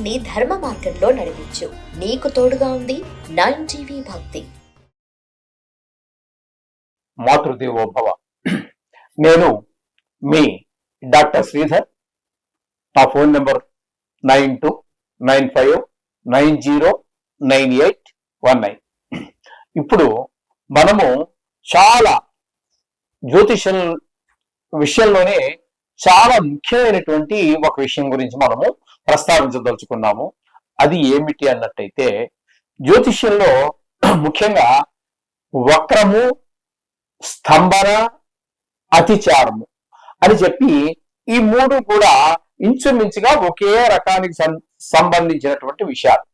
జీవితాన్ని ధర్మ మార్గంలో నడిపించు. నీకు తోడుగా ఉంది నైన్ టీవీ భక్తి. మాతృదేవోభవ. నేను మీ డాక్టర్ శ్రీధర్. నా phone number nine two nine five nine zero nine eight one nine. ఇప్పుడు మనము చాలా జ్యోతిషం విషయంలోనే చాలా ముఖ్యమైనటువంటి ఒక విషయం గురించి మనము ప్రస్తావించదలుచుకున్నాము. అది ఏమిటి అన్నట్టయితే జ్యోతిష్యంలో ముఖ్యంగా వక్రము స్తంభన అతిచారము అని చెప్పి ఈ మూడు కూడా ఇంచుమించుగా ఒకే రకానికి సం- సంబంధించినటువంటి విషయాలు.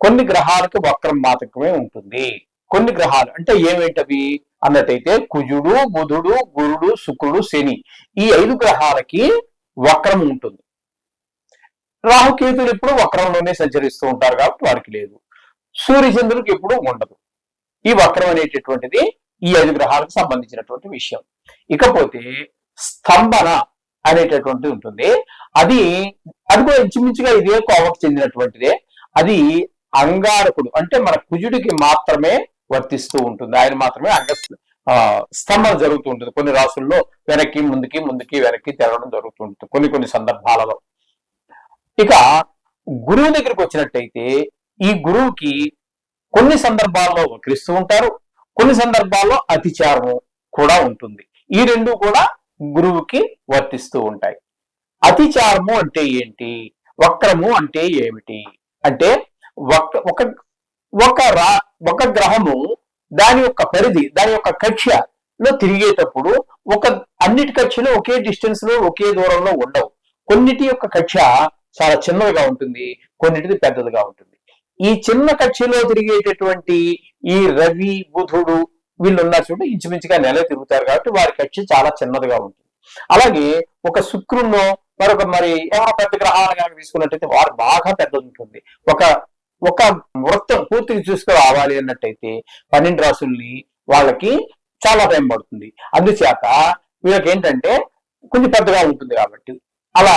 కొన్ని గ్రహాలకు వక్రం మాత్రమే ఉంటుంది. కొన్ని గ్రహాలు అంటే ఏమేంటవి? అన్నట్టయితే కుజుడు బుధుడు గురుడు శుక్రుడు శని ఈ ఐదు గ్రహాలకి వక్రం ఉంటుంది. రాహుకేతులు ఎప్పుడు వక్రంలోనే సంచరిస్తూ ఉంటారు కాబట్టి వారికి లేదు. సూర్యచంద్రుడికి ఎప్పుడు ఉండదు. ఈ వక్రం అనేటటువంటిది ఈ ఐదు గ్రహాలకు సంబంధించినటువంటి విషయం. ఇకపోతే స్తంభన అనేటటువంటిది ఉంటుంది. అది అది కూడా ఇంచుమించుగా ఇదే కోవకు చెందినటువంటిదే. అది అంగారకుడు అంటే మన కుజుడికి మాత్రమే వర్తిస్తూ ఉంటుంది. ఆయన మాత్రమే అంగ ఆ, స్తంభన జరుగుతూ ఉంటుంది. కొన్ని రాసుల్లో వెనక్కి ముందుకి ముందుకి వెనక్కి తిరగడం జరుగుతూ ఉంటుంది. కొన్ని కొన్ని సందర్భాలలో. ఇక గురువు దగ్గరికి వచ్చినట్టయితే ఈ గురువుకి కొన్ని సందర్భాల్లో వక్రిస్తూ ఉంటారు కొన్ని సందర్భాల్లో అతిచారము కూడా ఉంటుంది. ఈ రెండు కూడా గురువుకి వర్తిస్తూ ఉంటాయి. అతిచారము అంటే ఏంటి? వక్రము అంటే ఏమిటి? అంటే ఒక ఒక రా ఒక గ్రహము దాని యొక్క పరిధి దాని యొక్క కక్ష్యలో తిరిగేటప్పుడు ఒక అన్నిటి కక్షలు ఒకే డిస్టెన్స్లో ఒకే దూరంలో ఉండవు. కొన్నిటి యొక్క కక్ష చాలా చిన్నదిగా ఉంటుంది కొన్నిటిది పెద్దదిగా ఉంటుంది. ఈ చిన్న కక్షలో తిరిగేటటువంటి ఈ రవి బుధుడు వీళ్ళు ఉన్నారు చూడు ఇంచుమించుగా నెల తిరుగుతారు కాబట్టి వారి కక్ష చాలా చిన్నదిగా ఉంటుంది. అలాగే ఒక శుక్రున్నో మరొక మరి ఎవరో పెద్ద గ్రహాలు కనుక తీసుకున్నట్టయితే వారు బాగా పెద్దది ఉంటుంది ఒక ఒక వృత్తం పూర్తిగా చూసుకుని రావాలి అన్నట్టయితే పన్నెండు రాసుల్ని వాళ్ళకి చాలా టైం పడుతుంది. అందుచేత వీళ్ళకి ఏంటంటే కొంచెం పెద్దగా ఉంటుంది కాబట్టి అలా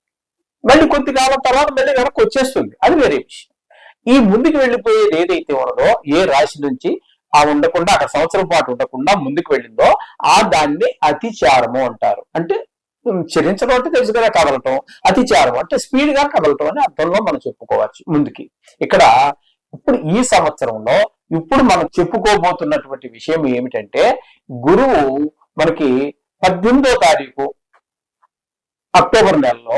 మళ్ళీ కొద్ది కాలం తర్వాత మళ్ళీ వెనక్కి వచ్చేస్తుంది. అది వేరే విషయం. ఈ ముందుకు వెళ్ళిపోయేది ఏదైతే ఉన్నదో ఏ రాశి నుంచి ఆ ఉండకుండా అక్కడ సంవత్సరం పాటు ఉండకుండా ముందుకు వెళ్ళిందో ఆ దాన్ని అతిచారము అంటారు. అంటే ఉమ్, చరించడం అంటే తెలుసుగా కదలటం. అతిచారం అంటే స్పీడ్గా కదలటం అని అర్థంలో మనం చెప్పుకోవచ్చు ముందుకి. ఇక్కడ ఇప్పుడు ఈ సంవత్సరంలో ఇప్పుడు మనం చెప్పుకోబోతున్నటువంటి విషయం ఏమిటంటే గురువు మనకి పద్దెనిమిదో తారీఖు అక్టోబర్ నెలలో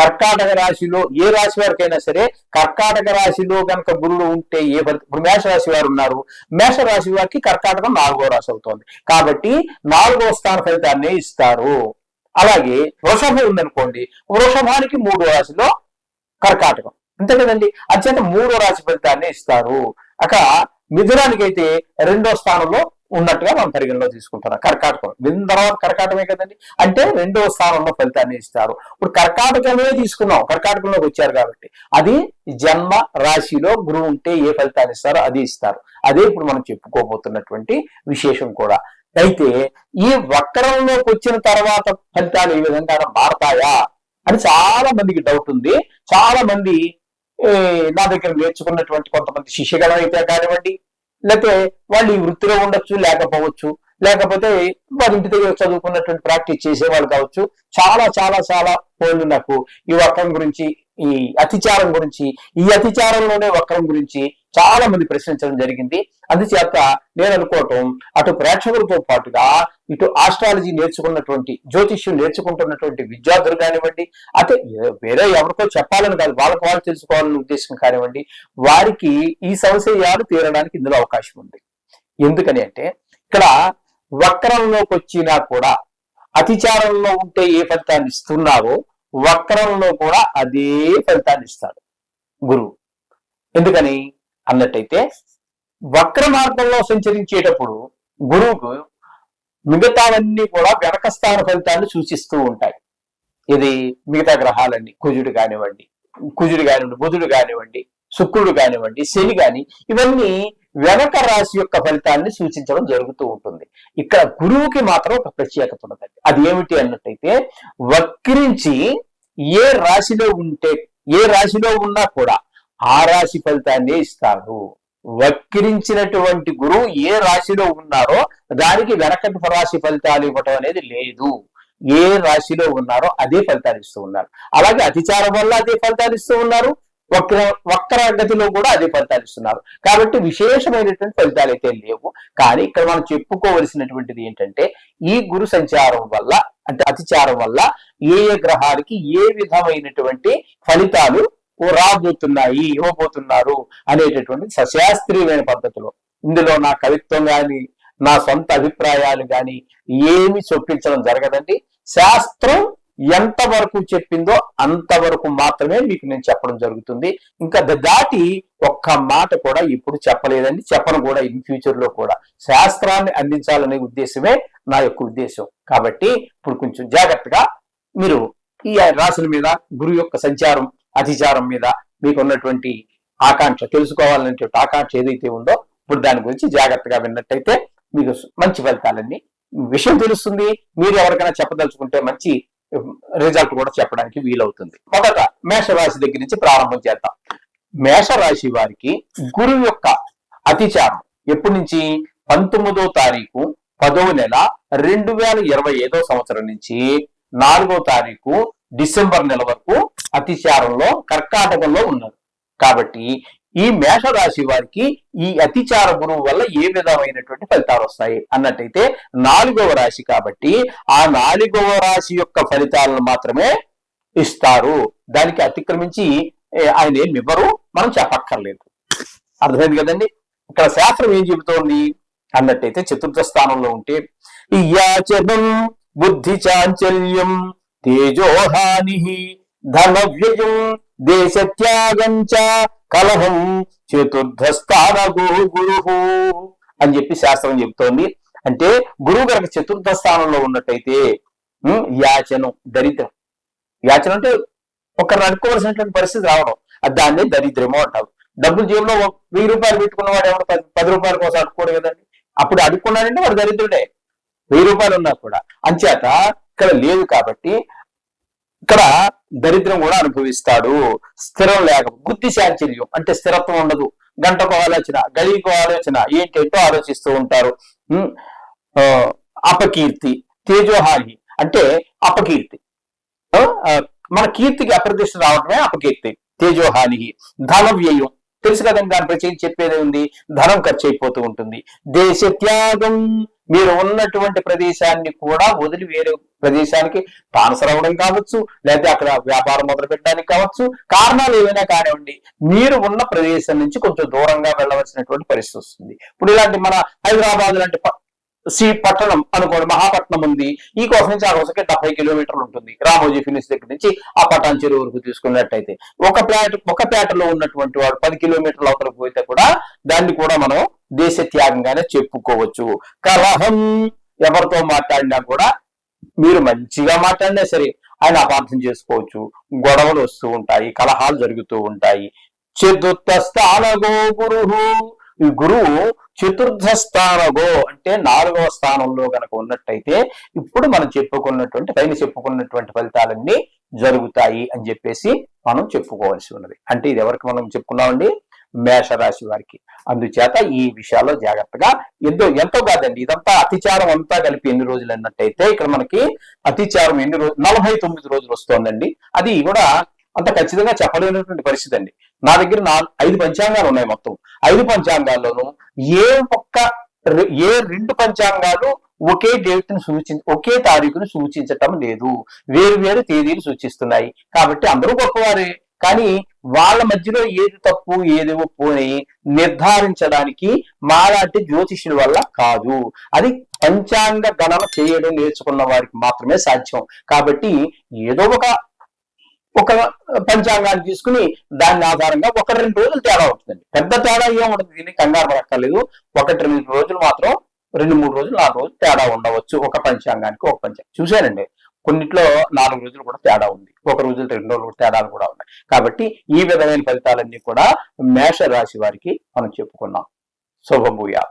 కర్కాటక రాశిలో ఏ రాశి వారికైనా సరే కర్కాటక రాశిలో కనుక గురుడు ఉంటే ఏ ఫలితం ఇప్పుడు మేష రాశి వారు ఉన్నారు. మేష రాశి వారికి కర్కాటకం నాలుగో రాశి అవుతోంది. కాబట్టి నాలుగో స్థాన ఫలితాన్ని ఇస్తారు. అలాగే వృషభం ఉందనుకోండి. వృషభానికి మూడో రాశిలో కర్కాటకం. అంతే కదండి? అత్యంత మూడో రాశి ఫలితాన్ని ఇస్తారు. అక మిథునానికి అయితే రెండో స్థానంలో ఉన్నట్టుగా మనం పరిగణలో తీసుకుంటున్నాం కర్కాటకం. విన్న తర్వాత కర్కాటమే కదండి? అంటే రెండో స్థానంలో ఫలితాన్ని ఇస్తారు. ఇప్పుడు కర్కాటకమే తీసుకున్నాం. కర్కాటకంలోకి వచ్చారు కాబట్టి అది జన్మ రాశిలో గురువు ఉంటే ఏ ఫలితాన్ని ఇస్తారో అది ఇస్తారు. అదే ఇప్పుడు మనం చెప్పుకోబోతున్నటువంటి విశేషం కూడా. అయితే ఈ వక్రంలోకి వచ్చిన తర్వాత ఫలితాలు ఈ విధంగా మారతాయా అని చాలా మందికి డౌట్ ఉంది. చాలా మంది నా దగ్గర నేర్చుకున్నటువంటి కొంతమంది శిష్యగణం అయితే కానివ్వండి లేకపోతే వాళ్ళు ఈ వృత్తిలో ఉండొచ్చు లేకపోవచ్చు. లేకపోతే వారి ఇంటి దగ్గర చదువుకున్నటువంటి ప్రాక్టీస్ చేసేవాళ్ళు కావచ్చు. చాలా చాలా చాలా పోళ్ళు నాకు ఈ వర్గం గురించి ఈ అతిచారం గురించి ఈ అతిచారంలోనే వక్రం గురించి చాలా మంది ప్రశ్నించడం జరిగింది. అందుచేత నేను అనుకోవటం అటు ప్రేక్షకులతో పాటుగా ఇటు ఆస్ట్రాలజీ నేర్చుకున్నటువంటి జ్యోతిష్యం నేర్చుకుంటున్నటువంటి విద్యార్థులు కానివ్వండి అయితే వేరే ఎవరికో చెప్పాలని కాదు వాళ్ళకు వాళ్ళు తెలుసుకోవాలనే ఉద్దేశం కానివ్వండి వారికి ఈ సంశయాలు తీరడానికి ఇందులో అవకాశం ఉంది. ఎందుకని అంటే ఇక్కడ వక్రంలోకి వచ్చినా కూడా అతిచారంలో ఉంటే ఏ ఫలితాన్ని ఇస్తున్నావో వక్రంలో కూడా అదే ఫలితాన్ని ఇస్తాడు గురువు. ఎందుకని? అన్నట్టయితే వక్ర మార్గంలో సంచరించేటప్పుడు గురువుకు మిగతావన్నీ కూడా వెనక స్థాన ఫలితాన్ని సూచిస్తూ ఉంటాయి. ఇది మిగతా గ్రహాలన్నీ. కుజుడు కానివ్వండి కుజుడు కానివ్వండి బుధుడు కానివ్వండి శుక్రుడు కానివ్వండి శని కాని ఇవన్నీ వెనక రాశి యొక్క ఫలితాన్ని సూచించడం జరుగుతూ ఉంటుంది. ఇక్కడ గురువుకి మాత్రం ఒక ప్రత్యేకత ఉన్నదండి. అది ఏమిటి అన్నట్టయితే వక్రించి ఏ రాశిలో ఉంటే ఏ రాశిలో ఉన్నా కూడా ఆ రాశి ఫలితాన్ని ఇస్తారు. వక్రించినటువంటి గురువు ఏ రాశిలో ఉన్నారో దానికి వెనకటి రాశి ఫలితాలు ఇవ్వటం అనేది లేదు. ఏ రాశిలో ఉన్నారో అదే ఫలితాలు ఇస్తూ ఉన్నారు. అలాగే అతిచారం వల్ల అదే ఫలితాలు ఇస్తూ ఉన్నారు. వక్ర వక్ర గతిలో కూడా అదే ఫలితాలు ఇస్తున్నారు. కాబట్టి విశేషమైనటువంటి ఫలితాలు అయితే లేవు. కానీ ఇక్కడ మనం చెప్పుకోవలసినటువంటిది ఏంటంటే ఈ గురు సంచారం వల్ల అంటే అతిచారం వల్ల ఏ ఏ గ్రహానికి ఏ విధమైనటువంటి ఫలితాలు రాబోతున్నాయి ఇవ్వబోతున్నారు అనేటటువంటి సశాస్త్రీయమైన పద్ధతిలో. ఇందులో నా కవిత్వం కానీ నా సొంత అభిప్రాయాలు కానీ ఏమి చొప్పించడం జరగదండి. శాస్త్రం ఎంత వరకు చెప్పిందో అంతవరకు మాత్రమే మీకు నేను చెప్పడం జరుగుతుంది. ఇంకా ద- దాటి ఒక్క మాట కూడా ఇప్పుడు చెప్పలేదండి. చెప్పను కూడా ఇన్ ఫ్యూచర్లో కూడా. శాస్త్రాన్ని అందించాలనే ఉద్దేశమే నా యొక్క ఉద్దేశం. కాబట్టి ఇప్పుడు కొంచెం జాగ్రత్తగా మీరు ఈ రాశుల మీద గురు యొక్క సంచారం అతిచారం మీద మీకు ఉన్నటువంటి ఆకాంక్ష తెలుసుకోవాలనేటువంటి ఆకాంక్ష ఏదైతే ఉందో ఇప్పుడు దాని గురించి జాగ్రత్తగా విన్నట్టయితే మీకు మంచి ఫలితాలన్నీ విషయం తెలుస్తుంది. మీరు ఎవరికైనా చెప్పదలుచుకుంటే మంచి రిజల్ట్ కూడా చెప్పడానికి వీలవుతుంది. మొదట మేషరాశి దగ్గర నుంచి ప్రారంభం చేద్దాం. మేషరాశి వారికి గురువు యొక్క అతిచారం ఎప్పటి నుంచి? పంతొమ్మిదో తారీఖు పదవ నెల రెండు వేల ఇరవై ఐదో సంవత్సరం నుంచి. నాలుగో తారీఖు డిసెంబర్ నెల వరకు అతిచారంలో కర్కాటకంలో ఉన్నారు. కాబట్టి ఈ మేషరాశి వారికి ఈ అతిచార గురువు వల్ల ఏ విధమైనటువంటి ఫలితాలు వస్తాయి? అన్నట్టయితే నాలుగవ రాశి కాబట్టి ఆ నాలుగవ రాశి యొక్క ఫలితాలను మాత్రమే ఇస్తారు. దానికి అతిక్రమించి ఆయన ఏం ఇవ్వరు. మనం చెప్పక్కర్లేదు. అర్థమైంది కదండి? ఇక్కడ శాస్త్రం ఏం చెబుతోంది? అన్నట్టయితే చతుర్థ స్థానంలో ఉంటే యాచనం బుద్ధి చాంచల్యం తేజోహాని ధన వ్యయం దేశ త్యాగం చ కలహం చతుర్థ స్థాన గురు అని చెప్పి శాస్త్రం చెబుతోంది అంటే గురువు గారికి చతుర్థ స్థానంలో ఉన్నట్టయితే యాచనం దరిద్రం. యాచన అంటే ఒకరిని నడుకోవలసినటువంటి పరిస్థితి రావడం. అది దాన్నే దరిద్రము అంటారు. డబ్బులు జేబులో ఒక వెయ్యి రూపాయలు పెట్టుకున్నవాడు ఎవరు పది పది రూపాయల కోసం అడుక్కోడు కదండి. అప్పుడు అడుక్కున్నాడంటే వాడు దరిద్రుడే. వెయ్యి రూపాయలు ఉన్నా కూడా. అంచేత ఇక్కడ లేదు కాబట్టి ఇక్కడ దరిద్రం కూడా అనుభవిస్తాడు. స్థిరం లేక బుద్ధి శాంచల్యం అంటే స్థిరత్వం ఉండదు. గంటకు ఆలోచన గడికో ఆలోచన ఏంటేంటో ఆలోచిస్తూ ఉంటారు. ఆ, అపకీర్తి తేజోహాని అంటే అపకీర్తి. మన కీర్తికి అప్రతిష్ట రావటమే అపకీర్తి తేజోహాని ధన వ్యయం. తెలుసు కదండి దాని ప్రత్యేకించి చెప్పేది ఉంది ధనం ఖర్చు అయిపోతూ ఉంటుంది. దేశ త్యాగం మీరు ఉన్నటువంటి ప్రదేశాన్ని కూడా వదిలి వేరే ప్రదేశానికి ట్రాన్స్ఫర్ అవ్వడం కావచ్చు లేకపోతే అక్కడ వ్యాపారం మొదలు పెట్టడానికి కావచ్చు కారణాలు ఏమైనా కానివ్వండి మీరు ఉన్న ప్రదేశం నుంచి కొంచెం దూరంగా వెళ్ళవలసినటువంటి పరిస్థితి వస్తుంది. ఇప్పుడు ఇలాంటి మన హైదరాబాద్ లాంటి ప- సి పట్టణం అనుకోండి మహాపట్నం ఉంది ఈ కోసం నుంచి ఆ రోజుకి డెబ్బై కిలోమీటర్లు ఉంటుంది. రామోజీ ఫినిష్ దగ్గర నుంచి ఆ పట్టణం చెరువు వరకు తీసుకున్నట్టయితే. ఒక ప్లాట్ ఒక ప్లాట్లో ఉన్నటువంటి వాడు పది కిలోమీటర్ల అవతలకు పోతే కూడా దాన్ని కూడా మనం దేశ త్యాగంగానే చెప్పుకోవచ్చు. కలహం ఎవరితో మాట్లాడినా కూడా మీరు మంచిగా మాట్లాడినా సరే ఆయన అపార్థం చేసుకోవచ్చు. గొడవలు వస్తూ ఉంటాయి కలహాలు జరుగుతూ ఉంటాయి. చతుర్థ స్థానగో గురు ఈ గురువు చతుర్థ స్థానగో అంటే నాలుగవ స్థానంలో గనక ఉన్నట్టయితే ఇప్పుడు మనం చెప్పుకున్నటువంటి పైన చెప్పుకున్నటువంటి ఫలితాలన్నీ జరుగుతాయి అని చెప్పేసి మనం చెప్పుకోవాల్సి ఉన్నది. అంటే ఇది ఎవరికి మనం చెప్పుకున్నామండి? మేషరాశి వారికి. అందుచేత ఈ విషయాల్లో జాగ్రత్తగా ఎంతో ఎంతో కాదండి ఇదంతా అతిచారం అంతా కలిపి ఎన్ని రోజులు అన్నట్టయితే ఇక్కడ మనకి అతిచారం ఎన్ని రోజులు నలభై తొమ్మిది రోజులు వస్తోందండి. అది కూడా అంత ఖచ్చితంగా చెప్పలేనటువంటి పరిస్థితి అండి. నా దగ్గర నా ఐదు పంచాంగాలు ఉన్నాయి మొత్తం. ఐదు పంచాంగాల్లోనూ ఏ ఒక్క ఏ రెండు పంచాంగాలు ఒకే డేట్ని సూచి ఒకే తారీఖును సూచించటం లేదు. వేరు వేరు తేదీలు సూచిస్తున్నాయి. కాబట్టి అందరూ గొప్పవారే. కానీ వాళ్ళ మధ్యలో ఏది తప్పు ఏది ఒప్పు అని నిర్ధారించడానికి మాలాంటి జ్యోతిష్యుల వల్ల కాదు. అది పంచాంగ గణన చేయడం నేర్చుకున్న వారికి మాత్రమే సాధ్యం. కాబట్టి ఏదో ఒక ఒక పంచాంగాన్ని తీసుకుని దాని ఆధారంగా ఒక రెండు రోజులు తేడా ఉంటుందండి. పెద్ద తేడా ఏం ఉండదు దీన్ని కంగారు పడక్కర్లేదు. ఒకటి రెండు రోజులు మాత్రం రెండు మూడు రోజులు నాలుగు రోజులు తేడా ఉండవచ్చు ఒక పంచాంగానికి ఒక పంచాంగం చూశానండి కొన్నిట్లో నాలుగు రోజులు కూడా తేడా ఉంది. ఒక రోజులు రెండు రోజులు తేడాలు కూడా ఉన్నాయి. కాబట్టి ఈ విధమైన ఫలితాలన్నీ కూడా మేష రాశి వారికి మనం చెప్పుకున్నాం. శుభభూయా